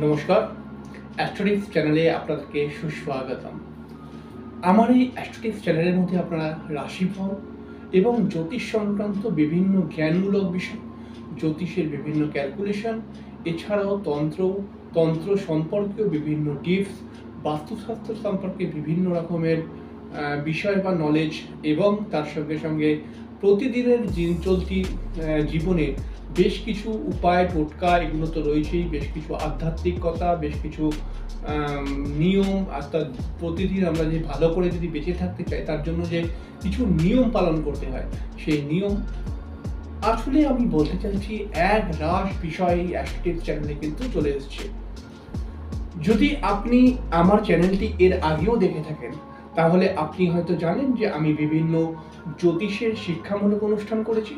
নমস্কার। অ্যাস্ট্রোটিক্স চ্যানেলে আপনাদেরকে সুস্বাগতম। আমার এই অ্যাস্ট্রোটিক্স চ্যানেলের মধ্যে আপনারা রাশিফল এবং জ্যোতিষ সংক্রান্ত বিভিন্ন জ্ঞানমূলক বিষয়, জ্যোতিষের বিভিন্ন ক্যালকুলেশন এছাড়াও তন্ত্র তন্ত্র সম্পর্কেও বিভিন্ন টিপস বাস্তুশাস্ত্র সম্পর্কে বিভিন্ন রকমের বিষয় বা নলেজ এবং তার সঙ্গে সঙ্গে প্রতিদিনের দিন চলতি জীবনে বেশ কিছু উপায়, টোটকা এগুলো তো রয়েছেই, বেশ কিছু আধ্যাত্মিকতা, বেশ কিছু নিয়ম তার প্রতিদিন আমরা যে ভালো করে যদি বেঁচে থাকতে চাই, তার জন্য যে কিছু নিয়ম পালন করতে হয়, সেই নিয়ম আসলে আমি বলতে চাইছি এক রাস বিষয় অ্যাস্ট্রিক চ্যানেলে কিন্তু চলে এসেছে। যদি আপনি আমার চ্যানেলটি এর আগেও দেখে থাকেন, তাহলে আপনি হয়তো জানেন যে আমি বিভিন্ন জ্যোতিষের শিক্ষামূলক অনুষ্ঠান করেছি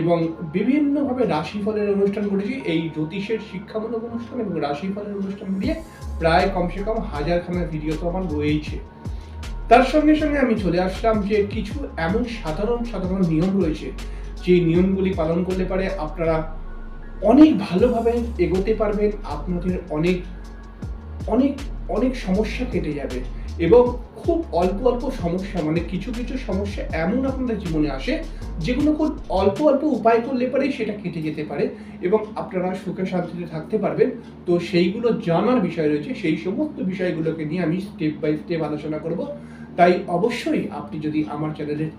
এবং বিভিন্নভাবে রাশিফলের অনুষ্ঠান করেছি এই জ্যোতিষের শিক্ষামূলক অনুষ্ঠান এবং রাশিফলের অনুষ্ঠান মিলিয়ে প্রায় কমসে কম হাজার খানা ভিডিও তো আমার রয়েছে। তার সঙ্গে সঙ্গে আমি চলে আসলাম যে কিছু এমন সাধারণ সাধারণ নিয়ম রয়েছে, যে নিয়মগুলি পালন করতে পারে আপনারা অনেক ভালোভাবে এগোতে পারবেন, আপনাদের অনেক অনেক অনেক সমস্যা কেটে যাবে। এবং খুব অল্প অল্প সমস্যা মানে কিছু কিছু সমস্যা এমন আপনাদের জীবনে আসে, যেগুলো খুব অল্প অল্প উপায় করলে পারেই সেটা কেটে যেতে পারে এবং আপনারা সুখে শান্তিতে থাকতে পারবেন। তো সেইগুলো জানার বিষয় রয়েছে, সেই সমস্ত বিষয়গুলোকে নিয়ে আমি স্টেপ বাই স্টেপ আলোচনা করব। তাই অবশ্যই আপনি যদি আমার চ্যানেলের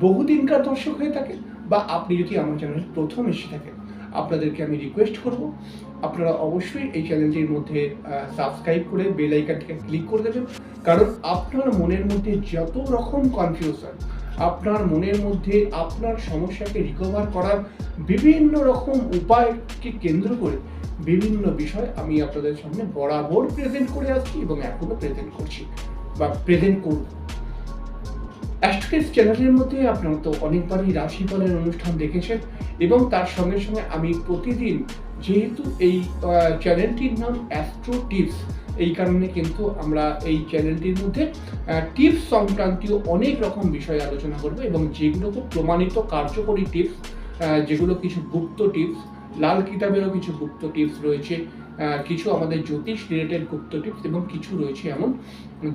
বহুদিনকার দর্শক হয়ে থাকেন বা আপনি যদি আমার চ্যানেলে প্রথম এসে থাকেন আপনাদেরকে আমি রিকোয়েস্ট করব। আপনারা অবশ্যই এই চ্যানেলটির মধ্যে সাবস্ক্রাইব করে বেল আইকনটিকে ক্লিক করে দেবেন। কারণ আপনার মনের মধ্যে যত রকম কনফিউশন আপনার মনের মধ্যে আপনার সমস্যাকে রিকভার করার বিভিন্ন রকম উপায়কে কেন্দ্র করে বিভিন্ন বিষয় আমি আপনাদের সামনে বরাবর প্রেজেন্ট করে আসছি এবং এখনও প্রেজেন্ট করছি বা প্রেজেন্ট করব। অ্যাস্ট্রিক্স চ্যানেলের মধ্যে আপনারা তো অনেকবারই রাশিফলের অনুষ্ঠান দেখেছেন এবং তার সঙ্গে সঙ্গে আমি প্রতিদিন যেহেতু এই চ্যানেলটির নাম অ্যাস্ট্রো টিপস এই কারণে কিন্তু আমরা এই চ্যানেলটির মধ্যে টিপস সংক্রান্তীয় অনেক রকম বিষয় আলোচনা করব এবং যেগুলো প্রমাণিত কার্যকরী টিপস যেগুলো কিছু গুপ্ত টিপস লাল কিতাবেরও কিছু গুপ্ত টিপস রয়েছে কিছু আমাদের জ্যোতিষ রিলেটেড গুপ্ত টিপস এবং কিছু রয়েছে এমন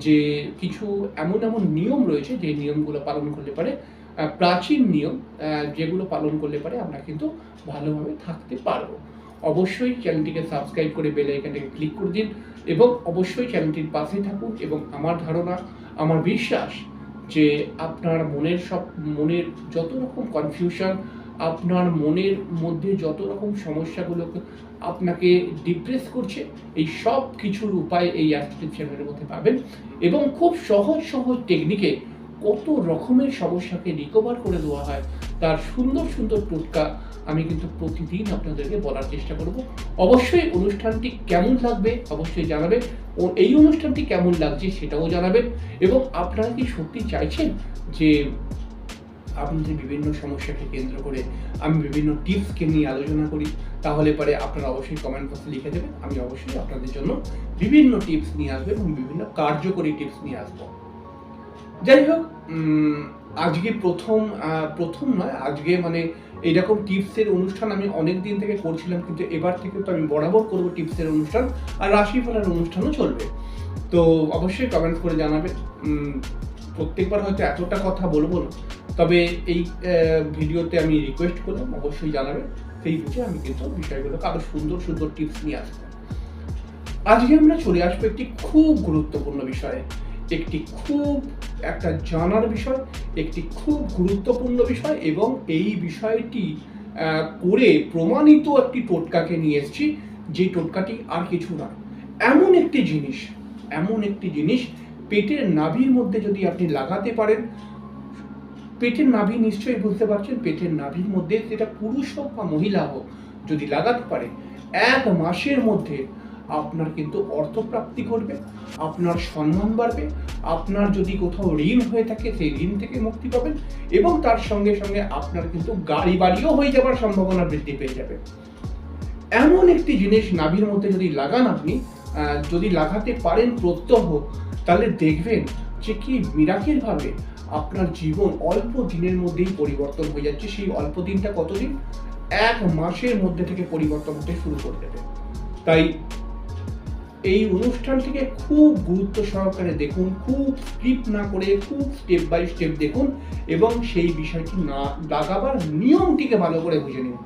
যে, কিছু এমন এমন নিয়ম রয়েছে যে নিয়মগুলো পালন করলে পারে প্রাচীন নিয়ম যেগুলো পালন করলে পারে আমরা কিন্তু ভালোভাবে থাকতে পারব। অবশ্যই চ্যানেলটিকে সাবস্ক্রাইব করে বেল আইকনটাকে ক্লিক করে দিন এবং অবশ্যই চ্যানেলটির পাশে থাকুন এবং আমার ধারণা, আমার বিশ্বাস যে আপনার মনের সব, মনের যত রকম কনফিউশন আপনার মনের মধ্যে যত রকম সমস্যাগুলোকে আপনাকে ডিপ্রেস করছে, এই সব কিছুর উপায় এই অ্যাস্ট্রিক চ্যানেলের মধ্যে পাবেন এবং খুব সহজ সহজ টেকনিকে কত রকমের সমস্যাকে রিকভার করে দেওয়া হয়, তার সুন্দর সুন্দর টোটকা আমি কিন্তু প্রতিদিন আপনাদেরকে বলার চেষ্টা করব। অবশ্যই অনুষ্ঠানটি কেমন লাগবে অবশ্যই জানাবেন ও এই অনুষ্ঠানটি কেমন লাগছে সেটাও জানাবেন এবং আপনারা কি সত্যি চাইছেন যে আপনাদের বিভিন্ন সমস্যাকে কেন্দ্র করে আমি বিভিন্ন টিপসকে নিয়ে আলোচনা করি তাহলে পরে আপনারা অবশ্যই কমেন্ট বক্সে লিখে দেবেন। আমি অবশ্যই আপনাদের জন্য বিভিন্ন টিপস নিয়ে আসব এবং বিভিন্ন কার্যকরী টিপস নিয়ে আসব। যাই হোক আজকে প্রথম প্রথম নয় আজকে মানে এইরকম টিপসের অনুষ্ঠান আমি অনেক দিন থেকে করছিলাম কিন্তু এবার থেকে তো আমি বরাবর করব টিপসের অনুষ্ঠান আর রাশিফলের অনুষ্ঠানও চলবে। তো অবশ্যই কমেন্ট করে জানাবে উম, প্রত্যেকবার হয়তো এতটা কথা বলব না তবে এই ভিডিওতে আমি রিকোয়েস্ট করলাম, অবশ্যই জানাবেন বুঝে আমি কিন্তু বিষয়গুলোকে আরও সুন্দর সুন্দর টিপস নিয়ে আসব। আজকে আমরা চলে আসব একটি খুব গুরুত্বপূর্ণ বিষয়ে, একটি খুব একটা জানার বিষয়, একটি খুব গুরুত্বপূর্ণ বিষয় এবং এই বিষয়টি করে প্রমাণিত একটি টোটকাকে নিয়ে এসেছি, যে টোটকাটি আর কিছু না। এমন একটি জিনিস, এমন একটি জিনিস, পেটের নাভির মধ্যে যদি আপনি লাগাতে পারেন পেটের নাভি নিশ্চয়ই বুঝতে পারছেন, পেটের নাভির মধ্যে সেটা পুরুষ হোক বা মহিলা হোক যদি লাগাতে পারে, এক মাসের মধ্যে আপনার কিন্তু অর্থপ্রাপ্তি ঘটবে, আপনার সম্মান বাড়বে, আপনার যদি কোথাও ঋণ হয়ে থাকে সেই ঋণ থেকে মুক্তি পাবেন এবং তার সঙ্গে সঙ্গে আপনার কিন্তু গাড়ি বাড়িও হয়ে যাবার সম্ভাবনা বৃদ্ধি পেয়ে যাবে। এমন একটি জিনিস নাভির মধ্যে যদি লাগান আপনি যদি লাগাতে পারেন প্রত্যহ, তাহলে দেখবেন যে কি মিরাকেল ভাবে আপনার জীবন অল্প দিনের মধ্যেই পরিবর্তন হয়ে যাচ্ছে। সেই অল্প দিনটা কতদিন এক মাসের মধ্যে থেকে পরিবর্তন হতে শুরু করে দেবে। তাই এই অনুষ্ঠানটিকে খুব গুরুত্ব সহকারে দেখুন, খুব স্কিপ না করে খুব স্টেপ বাই স্টেপ দেখুন এবং সেই বিষয়টি না লাগাবার নিয়মটিকে ভালো করে বুঝে নিন।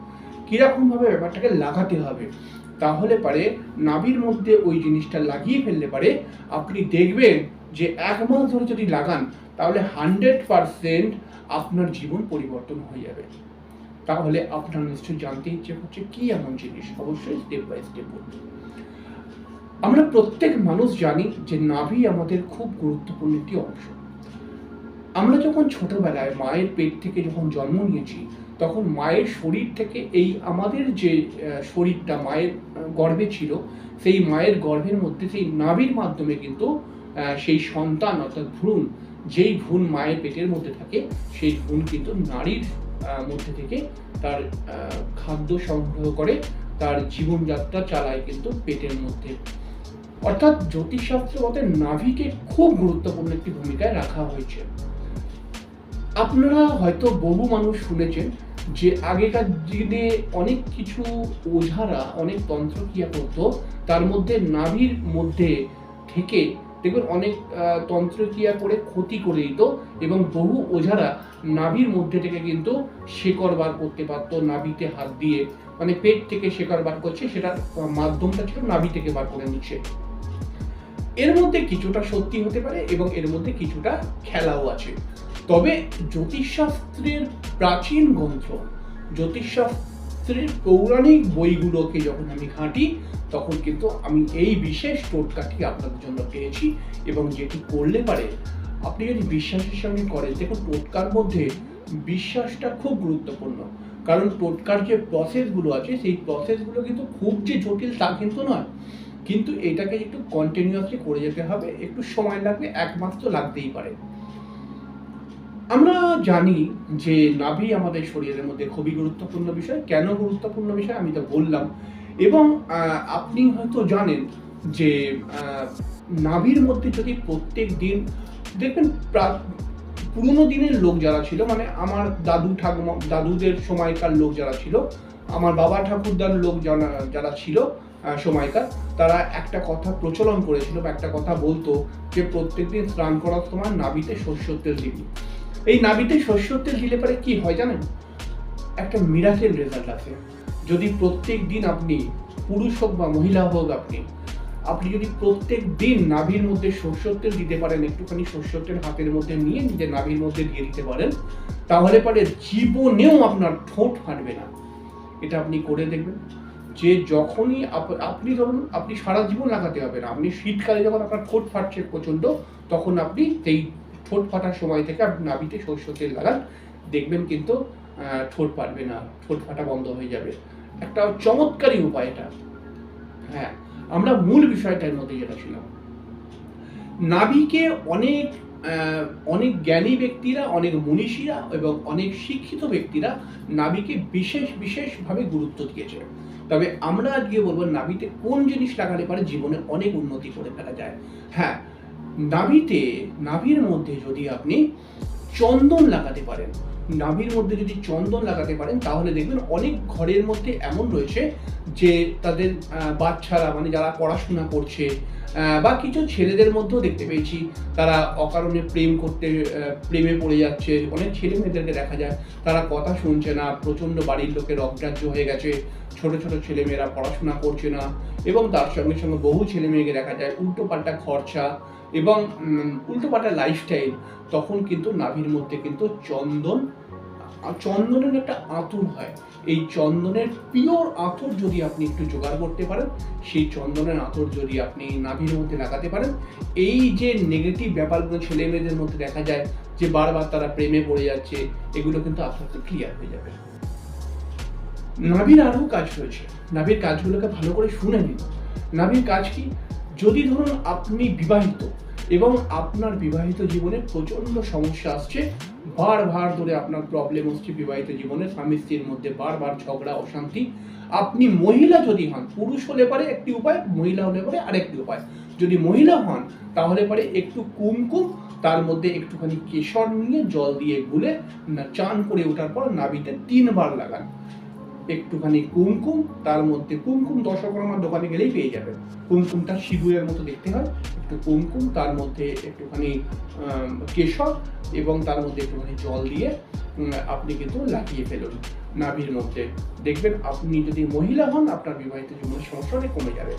কীরকমভাবে ব্যাপারটাকে লাগাতে হবে? তাহলে পারে নাভির মধ্যে ওই জিনিসটা লাগিয়ে ফেললে পারে, আপনি দেখবেন যে এক মাস ধরে যদি লাগান তাহলে হান্ড্রেড পারসেন্ট আপনার জীবন পরিবর্তন হয়ে যাবে। তাহলে আপনার নিশ্চয়ই জানতে ইচ্ছে করছে কি এমন জিনিস? অবশ্যই স্টেপ বাই স্টেপ বলব আমরা প্রত্যেক মানুষ জানি যে নাভি আমাদের খুব গুরুত্বপূর্ণ একটি অংশ। আমরা যখন ছোটবেলায় মায়ের পেট থেকে যখন জন্ম নিয়েছি, তখন মায়ের শরীর থেকে এই আমাদের যে শরীরটা মায়ের গর্ভে ছিল, সেই মায়ের গর্ভের মধ্যে সেই নাভির মাধ্যমে কিন্তু সেই সন্তান অর্থাৎ ভ্রূণ যেই ভ্রূণ মায়ের পেটের মধ্যে থাকে, সেই ভ্রূণ কিন্তু নারীর মধ্যে থেকে তার খাদ্য সংগ্রহ করে, তার জীবনযাত্রা চালায় কিন্তু পেটের মধ্যে। অর্থাৎ জ্যোতিষশাস্ত্র মতে নাভিকে খুব গুরুত্বপূর্ণ একটি ভূমিকায় রাখা হয়েছে। আপনারা হয়তো বহু মানুষ শুনেছেন যে আগেকার দিনে অনেক কিছু ওঝারা, অনেক তন্ত্রক্রিয়া করতো, তার মধ্যে নাভির মধ্যে থেকে দেখবেন অনেক তন্ত্রক্রিয়া করে ক্ষতি করে দিত এবং বহু ওঝারা নাভির মধ্যে থেকে কিন্তু শেকড় বার করতে পারতো, নাভিতে হাত দিয়ে। মানে পেট থেকে শেকড় বার করছে সেটার মাধ্যমটা ছিল নাভি থেকে বার করে নিচ্ছে। এর মধ্যে কিছুটা সত্যি হতে পারে এবং এর মধ্যে কিছুটা খেলাও আছে। তবে জ্যোতিষশাস্ত্রের প্রাচীন গ্রন্থ জ্যোতিষশাস্ত্রের পৌরাণিক বইগুলোকে যখন আমি ঘাঁটি, তখন কিন্তু আমি এই বিশেষ টোটকাটি আপনাদের জন্য পেয়েছি এবং যেটি করলে পারে। আপনি যদি বিশ্বাসের সঙ্গে করেন, দেখুন টোটকার মধ্যে বিশ্বাসটা খুব গুরুত্বপূর্ণ। কারণ টোটকার যে প্রসেসগুলো আছে, সেই প্রসেসগুলো কিন্তু খুব যে জটিল তা কিন্তু নয়। কিন্তু এটাকে একটু কন্টিনিউয়াসলি করে যেতে হবে, একটু সময় লাগবে এক মাস তো লাগতেই পারে। আমরা জানি যে নাভি আমাদের শরীরের মধ্যে খুবই গুরুত্বপূর্ণ বিষয়। কেন গুরুত্বপূর্ণ বিষয়? আমি তো বললাম। এবং আপনি হয়তো জানেন যে নাভির মধ্যে যদি প্রত্যেক দিন, দেখবেন প্রা- পুরোনো দিনের লোক যারা ছিল মানে আমার দাদু ঠাকুমা, দাদুদের সময়কার লোক যারা ছিল, আমার বাবা ঠাকুরদার লোক যারা যারা ছিল সময়কার, তারা একটা কথা প্রচলন করেছিল বা একটা কথা বলতো যে প্রত্যেকদিন স্নান করার সময় নাভিতে শস্যর তেল দিবি। এই নাভিতে শস্যর তেল দিলে পরে কি হয় জানেন? একটা মিরাকেল রেজাল্ট আছে। যদি প্রত্যেক দিন আপনি পুরুষ হোক বা মহিলা হোক আপনি আপনি যদি প্রত্যেক দিন নাভির মধ্যে সর্ষের তেল দিতে পারেন, একটুখানি সর্ষের তেল হাতের মধ্যে নিয়ে নিজের নাভির মধ্যে দিয়ে দিতে পারেন, তাহলে পরে জীবনেও আপনার ঠোঁট ফাটবে না। এটা আপনি করে দেখবেন। যে যখনই আপনি ধরুন আপনি সারা জীবন লাগাতে হবে না, আপনি শীতকালে যখন আপনার ঠোঁট ফাটছে প্রচণ্ড, তখন আপনি সেই ঠোঁট ফাটার সময় থেকে আপনি নাভিতে সর্ষের তেল লাগান, দেখবেন কিন্তু ঠোঁট ফাটবে না, ঠোঁট ফাটা বন্ধ হয়ে যাবে। একটা চমৎকারী উপায় এটা। হ্যাঁ আমরা মূল বিষয়টার মধ্যে যেটা ছিলাম। নাভিকে অনেক অনেক জ্ঞানী ব্যক্তিরা, অনেক মনীষীরা এবং অনেক শিক্ষিত ব্যক্তিরা নাভিকে বিশেষ, বিশেষভাবে গুরুত্ব দিয়েছে। তবে আমরা আজকে বলব, নাভিতে কোন জিনিস লাগালে পারে জীবনে অনেক উন্নতি করে ফেলা যায়। হ্যাঁ নাভিতে, নাভির মধ্যে যদি আপনি চন্দন লাগাতে পারেন, নাভির মধ্যে যদি চন্দন লাগাতে পারেন, তাহলে দেখবেন অনেক ঘরের মধ্যে এমন রয়েছে যে তাদের বাচ্চারা মানে যারা পড়াশোনা করছে বা কিছু ছেলেদের মধ্যেও দেখতে পেয়েছি। তারা অকারণে প্রেম করতে প্রেমে পড়ে যাচ্ছে। অনেক ছেলে মেয়েদেরকে দেখা যায়, তারা কথা শুনছে না, প্রচণ্ড বাড়ির লোকের অগ্রাহ্য হয়ে গেছে। ছোট ছোট ছেলে মেয়েরা পড়াশোনা করছে না এবং তার সঙ্গে সঙ্গে বহু ছেলে মেয়েকে দেখা যায়, উল্টো পাল্টা খরচা এবং উল্টো পাল্টা লাইফস্টাইল তখন কিন্তু নাভির মধ্যে কিন্তু চন্দন চন্দনের একটা আঁতুর হয়। এই চন্দনের পিওর আঁতুর যদি আপনি একটু জোগাড় করতে পারেন, সেই চন্দনের আঁতুর যদি আপনি নাভির মধ্যে লাগাতে পারেন, এই যে নেগেটিভ ব্যাপারগুলো ছেলে মেয়েদের মধ্যে দেখা যায়, যে বারবার তারা প্রেমে পড়ে যাচ্ছে, এগুলো কিন্তু আস্তে আস্তে ক্লিয়ার হয়ে যাবে। নাভির আরও কাজ রয়েছে। নাভির কাজগুলোকে ভালো করে শুনে নিন। নাভির কাজ কি? যদি ধরুন আপনি বিবাহিত এবং আপনার বিবাহিত জীবনে প্রচণ্ড সমস্যা আসছে। বারবার ধরে আপনার প্রবলেম হচ্ছে বিবাহিত জীবনে। স্বামী স্ত্রীর মধ্যে বারবার ঝগড়া, অশান্তি। আপনি মহিলা যদি হন, পুরুষ হলে পারে একটি উপায়, মহিলা হলে পারে আরেকটি উপায়। যদি মহিলা হন, তাহলে পারে একটু কুমকুম, তার মধ্যে একটুখানি কেশর নিয়ে জল দিয়ে গুলে চান করে ওঠার পর নাভিতে তিনবার লাগান। একটুখানি কুমকুম, তার মধ্যে কুমকুম দশকর্মার দোকানে গেলেই পেয়ে যাবেন। কুমকুমটা সিঁদুরের মতো দেখতে হয়, একটু কুমকুম, তার মধ্যে একটুখানি কেশর এবং তার মধ্যে একটুখানি জল দিয়ে আপনি কিন্তু লাগিয়ে ফেলুন। নাভির মধ্যে। দেখবেন আপনি যদি মহিলা হন, আপনার বিবাহিত জীবনের সমস্যা অনেক কমে যাবে।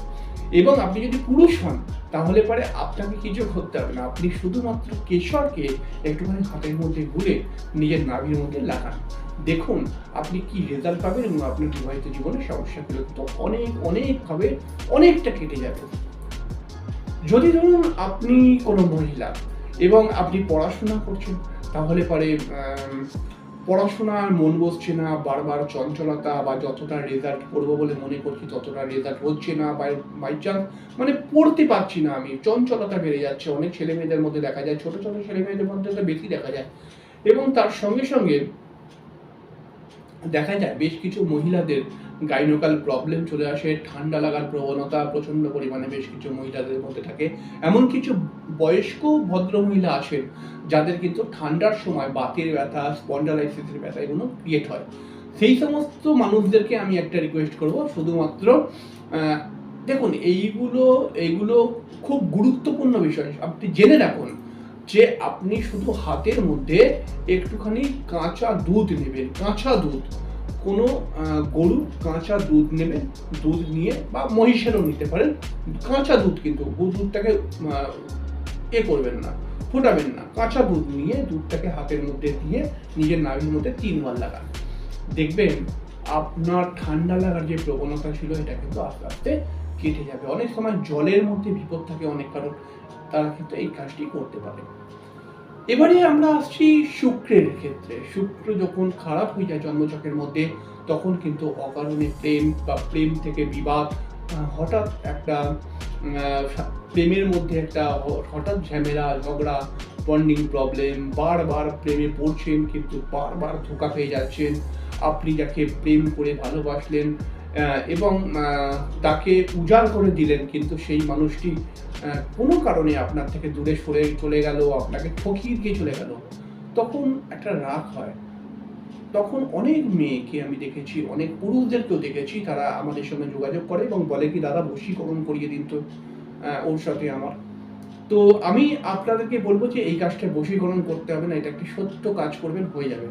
এবং আপনি যদি পুরুষ হন, তাহলে পরে আপনাকে কিছু করতে হবে না? আপনি শুধুমাত্র কেশরকে একটুখানি হাতের মধ্যে ঘুরে নিজের নাভির মধ্যে লাগান। দেখুন, আপনি কি রেজাল্ট পাবেন এবং আপনার বিবাহিত জীবনের সমস্যাগুলো কিন্তু অনেক অনেকভাবে অনেকটা কেটে যাবে। যদি ধরুন আপনি কোনো মহিলা এবং আপনি পড়াশোনা করছেন, তাহলে পরে পড়াশোনার মন বসছে না, বারবার চঞ্চলতা বা যতটা রেজাল্ট করব বলে মনে করছি, ততটা রেজাল্ট হচ্ছে না বাই বাই চান্স মানে পড়তে পারছি না আমি। চঞ্চলতা বেড়ে যাচ্ছে। অনেক ছেলে মেয়েদের মধ্যে দেখা যায়, ছোট ছোট ছেলে মেয়েদের মধ্যে বেশি দেখা যায়। এবং তার সঙ্গে সঙ্গে দেখা যায়, বেশ কিছু মহিলাদের গাইনোকাল প্রবলেম চলে আসে, ঠান্ডা লাগার প্রবণতা প্রচণ্ড পরিমাণে বেশ কিছু মহিলাদের মধ্যে থাকে। এমন কিছু বয়স্ক ভদ্র মহিলা আসেন যাদের কিন্তু ঠান্ডার সময় বাতের ব্যথা, স্পন্ডালাইসিসের ব্যথা এগুলো ক্রিয়েট হয়। সেই সমস্ত মানুষদেরকে আমি একটা রিকোয়েস্ট করব, শুধুমাত্র দেখুন, এইগুলো এইগুলো খুব গুরুত্বপূর্ণ বিষয়। আপনি জেনে রাখুন যে আপনি শুধু হাতের মধ্যে একটুখানি কাঁচা দুধ নেবেন, কাঁচা দুধ। কোনো গরুর কাঁচা দুধ নেবে, দুধ নিয়ে বা মহিষেরও নিতে পারেন। কাঁচা দুধ কিন্তু দুধটাকে এ করবেন না, ফোটাবেন না। কাঁচা দুধ নিয়ে দুধটাকে হাতের মধ্যে দিয়ে, নিজের নাভির মধ্যে তিনবার লাগান। দেখবেন আপনার ঠান্ডা লাগার যে প্রবণতা ছিল, এটা কিন্তু আস্তে আস্তে কেটে যাবে। অনেক সময় জলের মধ্যে বিপদ থাকে অনেক কারণ, তারা কিন্তু এই কাজটি করতে পারে। এবারে আমরা আসছি শুক্রের ক্ষেত্রে। শুক্র যখন খারাপ হয়ে যায় জন্মচকের মধ্যে, তখন কিন্তু অকারণে প্রেম বা প্রেম থেকে বিবাদ হঠাৎ একটা প্রেমের মধ্যে একটা হঠাৎ ঝামেলা, ঝগড়া বন্ডিং প্রবলেম বারবার প্রেমে পড়ছেন কিন্তু বারবার ধোকা পেয়ে যাচ্ছেন। আপনি যাকে প্রেম করে ভালোবাসলেন এবং তাকে উজাড় করে দিলেন, কিন্তু সেই মানুষটি কোনো কারণে আপনার থেকে দূরে সরে চলে গেল, আপনাকে ঠকিয়ে দিয়ে চলে গেল। তখন একটা রাগ হয়। তখন অনেক মেয়েকে আমি দেখেছি, অনেক পুরুষদেরকেও দেখেছি, তারা আমাদের সঙ্গে যোগাযোগ করে এবং বলে কি, দাদা, বশীকরণ করিয়ে দিন তো ওর সাথে আমার। তো আমি আপনাদেরকে বলব যে, এই কাজটা বশীকরণ করতে হবে না, এটা একটি সত্য কাজ করবেন, হয়ে যাবে।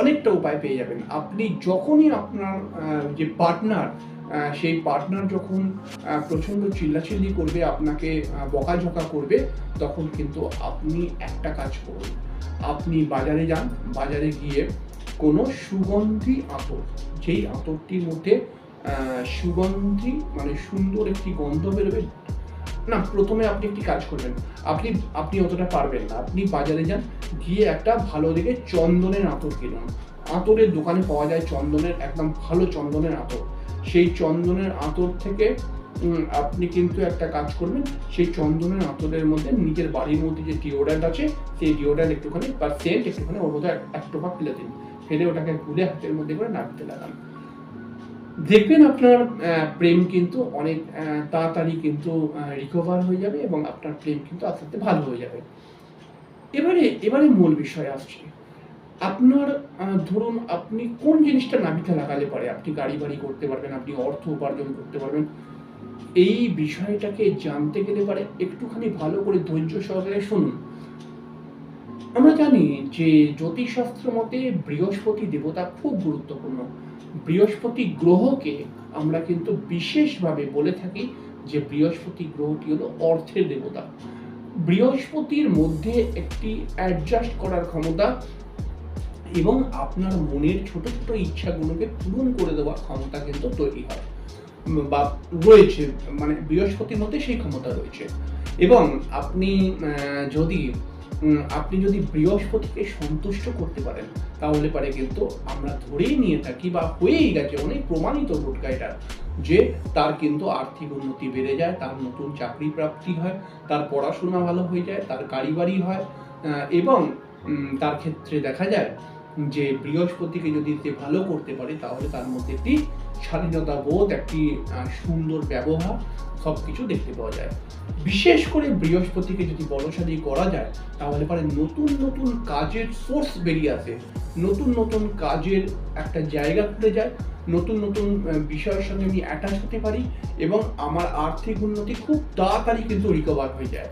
অনেকটা উপায় পেয়ে যাবেন। আপনি যখনই আপনার যে পার্টনার সেই পার্টনার যখন প্রচণ্ড চিল্লাচিল্লি করবে, আপনাকে বকাঝকা করবে, তখন কিন্তু আপনি একটা কাজ করুন। আপনি বাজারে যান, বাজারে গিয়ে কোনো সুগন্ধি আতর, যেই আতরটির মধ্যে সুগন্ধি মানে সুন্দর একটি গন্ধ বেরোবে না, প্রথমে আপনি একটি কাজ করবেন। আপনি আপনি অতটা পারবেন না। আপনি বাজারে যান, গিয়ে একটা ভালো দেখে চন্দনের আতর কিনুন। আতরের দোকানে পাওয়া যায় চন্দনের, একদম ভালো চন্দনের আতর। সেই চন্দনের আতর থেকে আপনি কিন্তু একটা কাজ করবেন, সেই চন্দনের আতরের মধ্যে নিজের বাড়ির মধ্যে যে ডিওড্রেন্ট আছে, সেই ডিওড্রেন্ট একটুখানি, বা সেন্ট একটুখানি ওর মধ্যে এক- টোপা ফেলে দিন। ফেলে ওটাকে গুলে হাতের মধ্যে করে নাকতে লাগান। দেখবেন আপনার প্রেম কিন্তু অনেক তাড়াতাড়ি কিন্তু রিকভার হয়ে যাবে এবং আপনার প্রেম কিন্তু আস্তে আস্তে ভালো হয়ে যাবে। এবারে এবারে মূল বিষয় আসছে। আপনার ধরুন আপনি কোন জিনিসটা নাভিতে লাগালে পারে? আপনি গাড়ি বাড়ি করতে পারবেন, আপনি অর্থ উপার্জন করতে পারবেন। এই বিষয়টাকে জানতে গেলে পারে, একটুখানি ভালো করে ধৈর্য সহকারে শুনুন। আমরা জানি যে জ্যোতিষশাস্ত্র মতে বৃহস্পতি দেবতা খুব গুরুত্বপূর্ণ। বৃহস্পতি গ্রহকে আমরা কিন্তু বিশেষভাবে বলে থাকি যে বৃহস্পতি গ্রহটি হলো অর্থের দেবতা। বৃহস্পতির মধ্যে একটি অ্যাডজাস্ট করার ক্ষমতা এবং আপনার মনের ছোট ছোট ইচ্ছাগুলোকে পূরণ করে দেওয়ার ক্ষমতা কিন্তু তৈরি হয়। বা রয়েছে মানে বৃহস্পতির মধ্যে সেই ক্ষমতা রয়েছে। এবং আপনি যদি আপনি যদি বৃহস্পতিকে সন্তুষ্ট করতে পারেন, তাহলে পারে কিন্তু আমরা ধরেই নিয়ে থাকি বা হয়েই গেছে অনেক প্রমাণিত টোটকা এটা যে তার কিন্তু আর্থিক উন্নতি বেড়ে যায়, তার নতুন চাকরি প্রাপ্তি হয়, তার পড়াশোনা ভালো হয়ে যায়, তার গাড়ি বাড়ি হয় এবং তার ক্ষেত্রে দেখা যায় যে বৃহস্পতিকে যদি সে ভালো করতে পারে, তাহলে তার মধ্যে একটি স্বাধীনতা বোধ একটি সুন্দর ব্যবহার সব কিছু দেখতে পাওয়া যায়। বিশেষ করে বৃহস্পতিকে যদি বলশালী করা যায়, তাহলে পরে নতুন নতুন কাজের সোর্স বেরিয়ে আসে। নতুন নতুন কাজের একটা জায়গা খুলে যায়। নতুন নতুন বিষয়ের সঙ্গে আমি অ্যাটাচ হতে পারি এবং আমার আর্থিক উন্নতি খুব তাড়াতাড়ি কিন্তু রিকভার হয়ে যায়।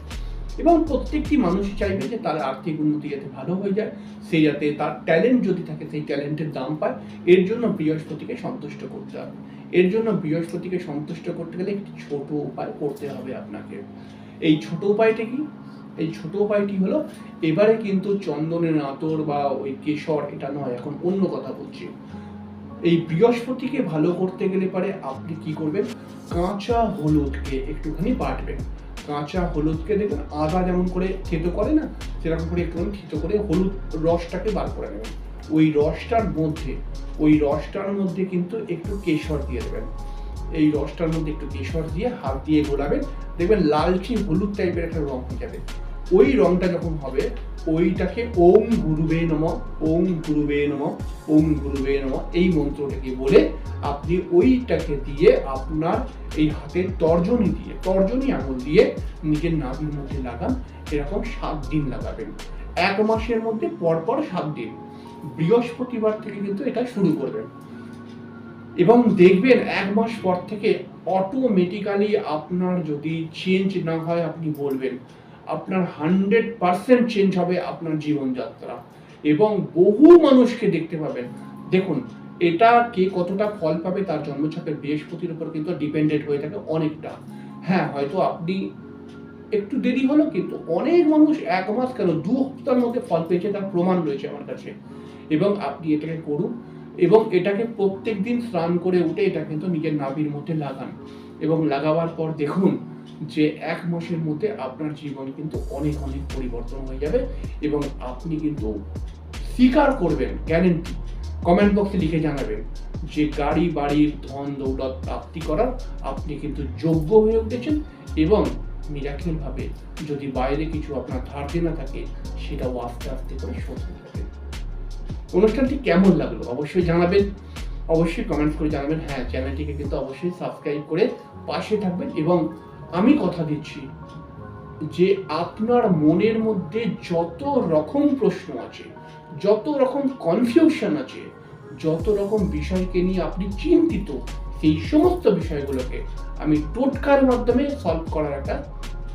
এবং প্রত্যেকটি মানুষই চাইবে যে তার আর্থিক উন্নতি যাতে ভালো হয়ে যায়, সে যাতে তার ট্যালেন্ট যদি থাকে, সেই ট্যালেন্টের দাম পায়। এর জন্য বৃহস্পতিকে সন্তুষ্ট করতে হবে। এর জন্য বৃহস্পতিকে সন্তুষ্ট করতে গেলে একটি ছোট উপায় করতে হবে আপনাকে। এই ছোট উপায়টা কি? এই ছোট উপায়টি হলো, এবারে কিন্তু চন্দনের আতর বা ওই কেশর, এটা নয়, এখন অন্য কথা বলছি। এই বৃহস্পতিকে ভালো করতে গেলে পারে আপনি কি করবেন? কাঁচা হলুদকে একটুখানি বাটবেন। কাঁচা হলুদকে দেখবেন আদা যেমন করে থেতো করে না, সেরকম করে একটু থেতো করে হলুদ রসটাকে বার করে নেবেন। ওই রসটার মধ্যে, ওই রসটার মধ্যে কিন্তু একটু কেশর দিয়ে দেবেন। এই রসটার মধ্যে একটু কেশর দিয়ে হাত দিয়ে গোলাবেন, দেখবেন লালচে হলুদ টাইপের একটা রং হয়ে যাবে। ওই রংটা যখন হবে, ওইটাকে ওম গুরুবে নম, ওম গুরুবে নম, ওম গুরুবে নম, এই মন্ত্রটাকে বলে আপনি ওইটাকে দিয়ে আপনার এই হাতের তর্জনী দিয়ে, তর্জনী আঙুল দিয়ে নিজের নাভির মধ্যে লাগান, এরকম সাত দিন লাগাবেন। এক মাসের মধ্যে পরপর সাত দিন। বৃহস্পতিবার থেকে কিন্তু এটা শুরু করবেন। এবং দেখবেন এক মাস পর থেকে অটোমেটিক্যালি আপনার যদি চেঞ্জ না হয়, আপনি বলবেন আপনার হান্ড্রেড পার্সেন্ট চেঞ্জ হবে আপনার জীবনযাত্রা। এবং বহু মানুষকে দেখতে পাবেন। দেখুন, এটা কে কতটা ফল পাবে তার জন্মছকের বৃহস্পতির উপর কিন্তু ডিপেন্ডেন্ট হয়ে থাকে অনেকটা। হ্যাঁ হয়তো আপনি একটু দেরি হলো, কিন্তু অনেক মানুষ এক মাস কেন দু সপ্তাহের মধ্যে ফল পেয়েছে, তার প্রমাণ রয়েছে আমার কাছে। এবং আপনি এটাকে করুন এবং এটাকে প্রত্যেক দিন স্নান করে উঠে এটা কিন্তু নিজের নাভির মধ্যে লাগান। এবং লাগাবার পর দেখুন যে এক মাসের মধ্যে আপনার জীবন কিন্তু অনেক অনেক পরিবর্তন হয়ে যাবে এবং আপনি কিন্তু স্বীকার করবেন গ্যারেন্টি কমেন্ট বক্সে লিখে জানাবেন যে গাড়ি, বাড়ির ধন, দৌলত প্রাপ্তি করার আপনি কিন্তু যোগ্য হয়ে উঠেছেন এবং মিরাকেল যদি বাইরে কিছু আপনার ধার দেনা থাকে, সেটাও আস্তে আস্তে করে শোধ হয়ে যাবে। অনুষ্ঠানটি কেমন লাগল? অবশ্যই জানাবেন। অবশ্যই কমেন্ট করে জানাবেন। হ্যাঁ চ্যানেলটিকে কিন্তু অবশ্যই সাবস্ক্রাইব করে পাশে থাকবেন এবং আমি কথা দিচ্ছি যে আপনার মনের মধ্যে যত রকম প্রশ্ন আছে, যত রকম কনফিউশন আছে, যত রকম বিষয়কে নিয়ে আপনি চিন্তিত, সেই সমস্ত বিষয়গুলোকে আমি টোটকার মাধ্যমে সলভ করার একটা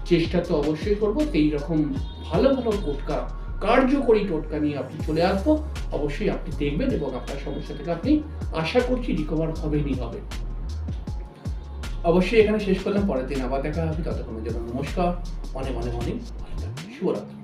চেষ্টা তো অবশ্যই করব। সেই রকম ভালো ভালো টোটকা কার্যকরী টোটকা নিয়ে আপনি চলে আসব। অবশ্যই আপনি দেখবেন এবং আপনার সমস্যা থেকে আপনি আশা করছি রিকভার হবেনই হবে। অবশ্যই এখানে শেষ করলাম, পরের দিন আবার দেখা হবে। ততক্ষণের জন্য নমস্কার। অনেক অনেক অনেক। শুভরাত্রি।